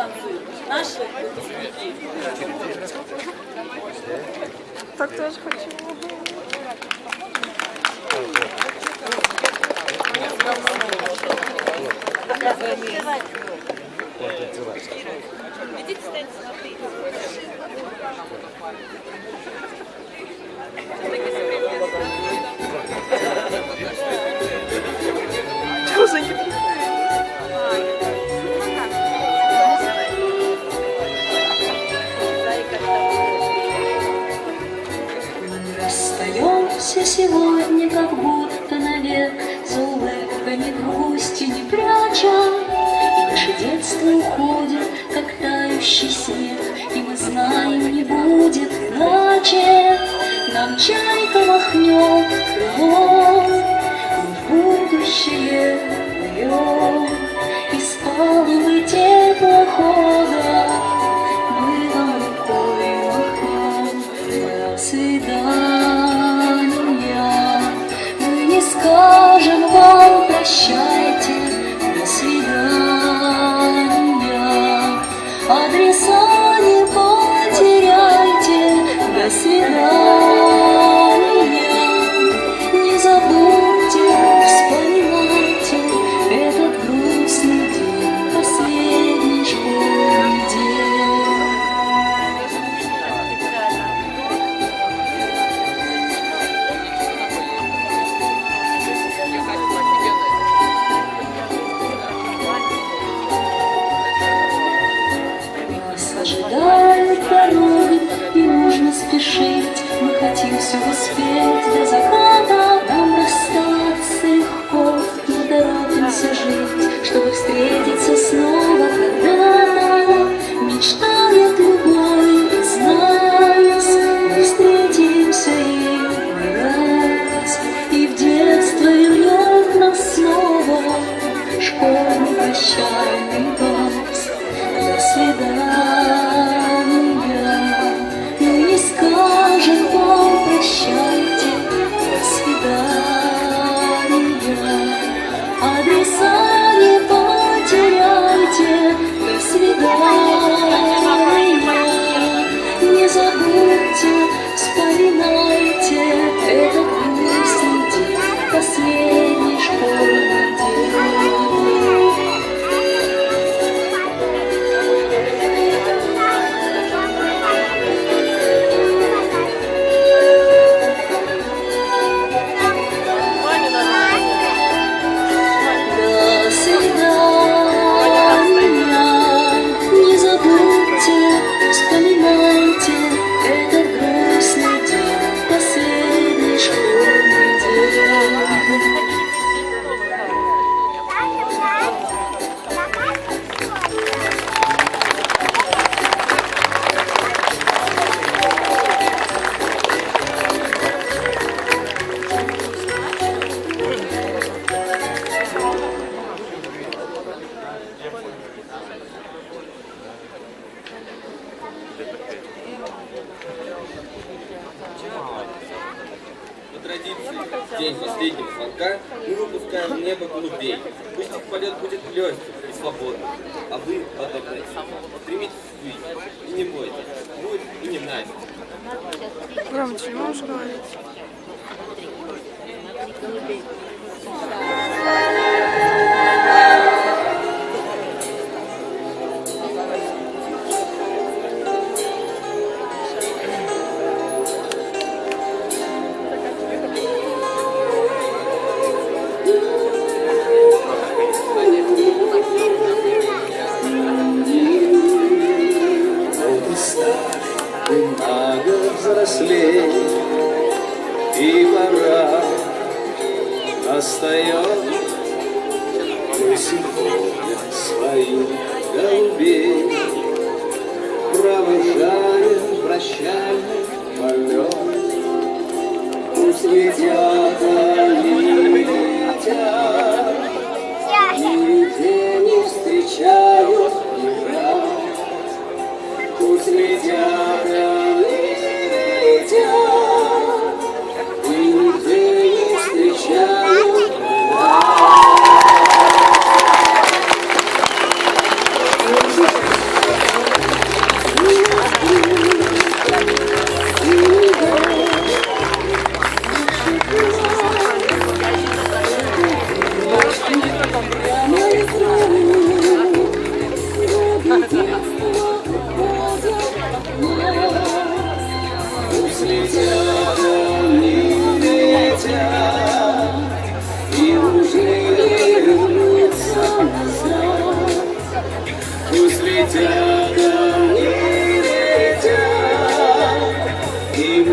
танцуют наши выпускники. Так тоже хочу. Идите, станьте, смотрите. Расстаемся сегодня, как будто навек За улыбкой ни грусти не пряча. И наше детство уходит, как тающий снег. И мы знаем, не будет иначе Нам чайка махнет крылом в будущее плывем Из палубы теплохода Мы вам рукой махнем до свидания. Адреса не потеряйте, до свидания. Se você quiser традиции, день последнего звонка мы выпускаем небо голубей. Пусть их полет будет легким и свободным, а вы, подобные, стремитесь ввысь и не бойтесь, будет и не Настя. Громче можешь говорить? Взрослей, и пора настает мы сегодня своих голубей. E